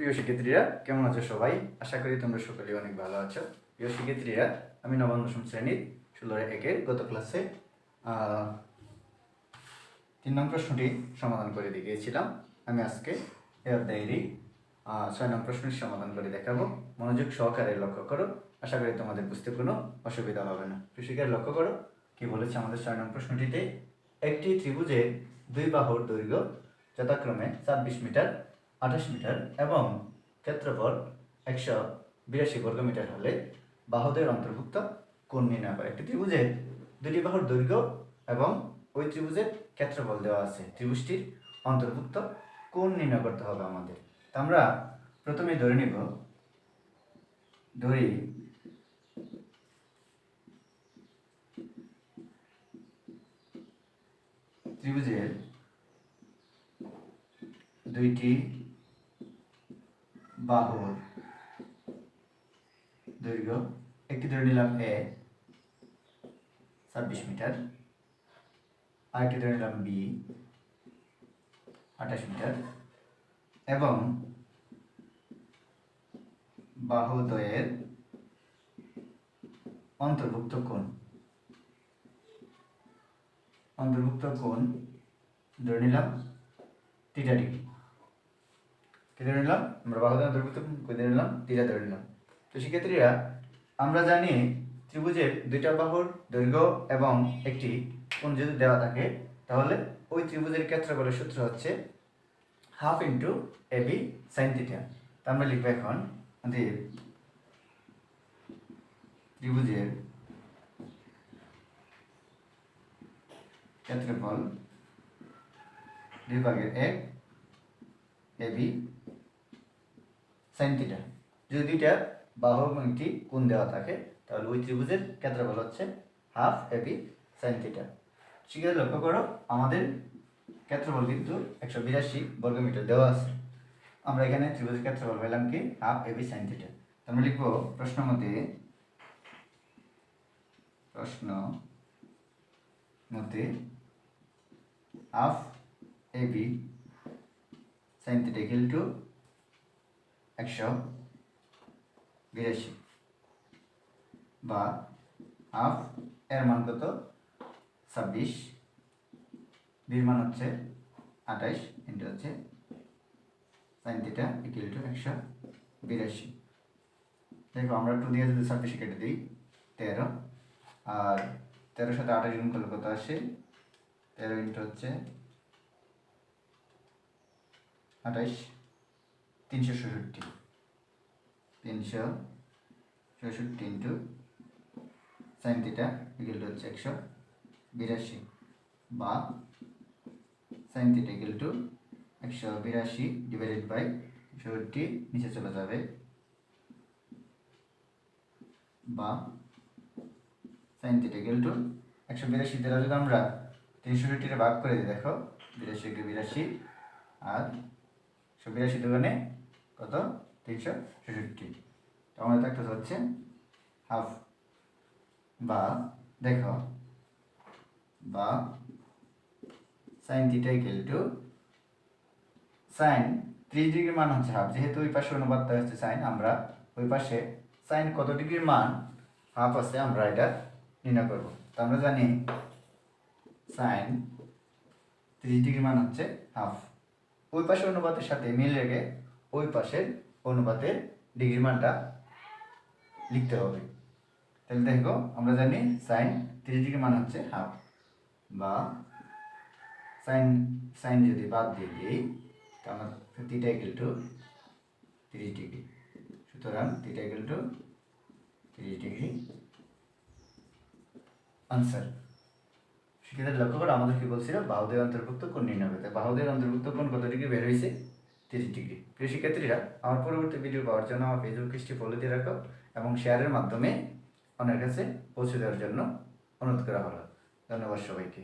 প্রিয় শিক্ষার্থীরা, কেমন আছো সবাই? আশা করি তোমরা সকলেই অনেক ভালো আছো। প্রিয় শিক্ষার্থীরা, আমি নবম দশম শ্রেণির ষোলো একের গত ক্লাসে তিন নম্বর প্রশ্নটি সমাধান করে দেখিয়েছিলাম। আমি আজকে এ ছয় নম্বর প্রশ্নের সমাধান করে দেখাবো। মনোযোগ সহকারে লক্ষ্য করো। আশা করি তোমাদের বুঝতে কোনো অসুবিধা হবে না। প্রিয় শিক্ষার্থী লক্ষ্য করো কি বলেছে আমাদের ছয় নম্বর প্রশ্নটিতে? একটি ত্রিভুজের দুই বাহুর দৈর্ঘ্য যথাক্রমে ছাব্বিশ মিটার আঠাশ মিটার এবং ক্ষেত্রফল একশো বিরাশি বর্গমিটার হলে বাহুদের অন্তর্ভুক্ত কোণ নির্ণয় করে। একটি ত্রিভুজের দুটি বাহুর দৈর্ঘ্য এবং ওই ত্রিভুজের ক্ষেত্রফল দেওয়া আছে। ত্রিভুজটির অন্তর্ভুক্ত কোণ নির্ণয় করতে হবে আমাদের। আমরা প্রথমে ধরে নিব। ধরি ত্রিভুজের দুইটি বাহুর। দৈর্ঘ্য একটি ধরে নিলাম এ ছাব্বিশ মিটার। আরেকটি ধরে নিলাম বি আঠাশ মিটার। এবং বাহুদ্বয়ের অন্তর্ভুক্ত কোণ। অন্তর্ভুক্ত কোণ ধরে নিলাম তিটা ডিগ্রি কি ধরে নিলাম আমরা অন্তর্ভুক্ত কোণ ধরে নিলাম তিটা ধরে নিলাম তো শিক্ষার্থীরা আমরা জানি ত্রিভুজের দুইটা বাহুর দৈর্ঘ্য এবং একটি কোণ যদি দেওয়া থাকে, তাহলে ওই ত্রিভুজের ক্ষেত্রফলের সূত্র হচ্ছে half into A B sine theta. তা আমরা লিখব এখন আমাদের ত্রিভুজের ক্ষেত্রফল দুই ভাগের এক এ বি সাইন থিটা যদি দুইটা বাহু এবং একটি কোণ দেওয়া থাকে, তাহলে ওই ত্রিভুজের ক্ষেত্রফল হচ্ছে half A B sine theta শিখে লক্ষ্য করো, আমাদের ক্ষেত্রফল কিন্তু একশো বিরাশি বর্গমিটার দেওয়া আছে। আমরা এখানে ত্রিভুজের ক্ষেত্রফল পেলাম কি? Half A B sine theta আমরা লিখব, প্রশ্ন মতে প্রশ্ন মতে half A B sine theta equal to একশো বিরাশি বা হাফ এর মান কত? ছাব্বিশ। বির মান হচ্ছে আঠাইশ, ইন্টু হচ্ছে সাইন থিটা ইকুয়াল টু একশো বিরাশি। দেখো আমরা টু দিয়ে যদি ছাব্বিশে কেটে দিই, তেরো। আর তেরোর সাথে আঠাশ গুণ করলে কত আসে? তেরো ইন্টু হচ্ছে আঠাইশ। তিনশো ষষট্টি। তিনশো ষষট্টি ইন্টু সাইন থিটা হচ্ছে একশো বিরাশি বা সাইন ইকুয়াল টু একশো বিরাশি ডিভাইডেড বাই ষষট্টি নিচে চলে যাবে বা সাইন থিটা টু একশো বিরাশি। দ্বারা যদি আমরা তিনশো ষষট্টিটা ভাগ করে দিই, দেখো, বিরাশি একটু বিরাশি আর একশো বিরাশি দোকানে কত? তিনশো ষষট্টি তো আমাদের থাকতে হচ্ছে হাফ বা, দেখো, বা sine theta equal to sine ত্রিশ ডিগ্রির মান হচ্ছে হাফ যেহেতু ওই পাশে অনুপাতটা হচ্ছে সাইন আমরা ওই পাশে সাইন কত ডিগ্রির মান হাফ আছে, আমরা এটা নির্ণয় করব। তো আমরা জানি সাইন ত্রিশ ডিগ্রি মান হচ্ছে হাফ ওই পাশে অনুপাতের সাথে মিল রেখে ওই পাশের অনুপাতের ডিগ্রি মানটা লিখতে হবে। তাহলে দেখো, আমরা জানি সাইন তিরিশ ডিগ্রি মান হচ্ছে হাফ বা সাইন সাইন যদি বাদ দিয়ে দিই, তাহলে থিটা ইকুয়াল টু তিরিশ ডিগ্রি। সুতরাং থিটা ইকুয়াল টু তিরিশ ডিগ্রি আনসার সেক্ষেত্রে লক্ষ্য করো, আমাদের কি বলছিল? বাহুদের অন্তর্ভুক্ত কোন নির্ণয় বাহুদের অন্তর্ভুক্ত কোন কত ডিগ্রি বের হয়েছে? তিরিশ ডিগ্রি। প্রিয় শিক্ষার্থীরা আমার পরবর্তী ভিডিও পাওয়ার জন্য আমার ফেসবুক পেজটি ফলো দিয়ে রাখো এবং শেয়ারের মাধ্যমে অনেক কাছে পৌঁছে দেওয়ার জন্য অনুরোধ করা হলো। ধন্যবাদ সবাইকে।